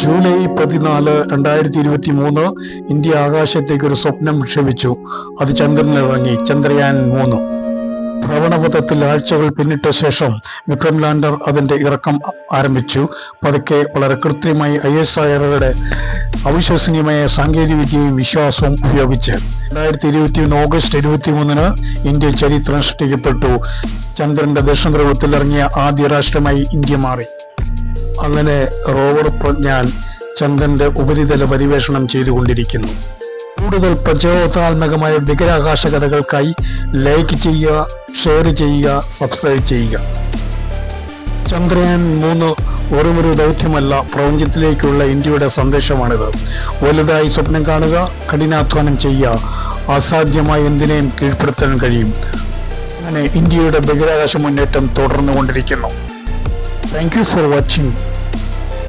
July പതിനാല് രണ്ടായിരത്തി ഇരുപത്തി മൂന്ന് ഇന്ത്യ ആകാശത്തേക്ക് ഒരു സ്വപ്നം വിക്ഷേപിച്ചു അത് ചന്ദ്രനിലിറങ്ങി ചന്ദ്രയാൻ മൂന്ന്. ഭ്രവണപഥത്തിൽ ആഴ്ചകൾ പിന്നിട്ട ശേഷം വിക്രം ലാൻഡർ അതിന്റെ ഇറക്കം ആരംഭിച്ചു. പതുക്കെ വളരെ കൃത്യമായി ഐ എസ് ആറുകളുടെ അവിശ്വസനീയമായ സാങ്കേതികവിദ്യയും വിശ്വാസവും ഉപയോഗിച്ച് രണ്ടായിരത്തി ഇരുപത്തി ഒന്ന് ഓഗസ്റ്റ് ഇരുപത്തി മൂന്നിന് ഇന്ത്യ ചരിത്രം സൃഷ്ടിക്കപ്പെട്ടു. ചന്ദ്രന്റെ ദക്ഷിണ ധ്രുവത്തിൽ ഇറങ്ങിയ ആദ്യ രാഷ്ട്രമായി ഇന്ത്യ മാറി. അങ്ങനെ റോവർ ഞാൻ ചന്ദ്രന്റെ ഉപരിതല പരിവേഷണം ചെയ്തുകൊണ്ടിരിക്കുന്നു. കൂടുതൽ പ്രചോദനാത്മകമായ വികരാകാശ കഥകൾക്കായി ലൈക്ക് ചെയ്യുക ഷെയർ ചെയ്യുക സബ്സ്ക്രൈബ് ചെയ്യുക. ചന്ദ്രയാൻ മൂന്ന് വെറുമൊരു ദൗത്യമല്ല പ്രപഞ്ചത്തിലേക്കുള്ള ഇന്ത്യയുടെ സന്ദേശമാണിത്. വലുതായി സ്വപ്നം കാണുക കഠിനാധ്വാനം ചെയ്യുക അസാധ്യമായ എന്തിനേയും കീഴ്പ്പെടുത്താൻ കഴിയും. അങ്ങനെ ഇന്ത്യയുടെ ബഹിരാകാശ മുന്നേറ്റം തുടർന്നുകൊണ്ടിരിക്കുന്നു. Thank you for watching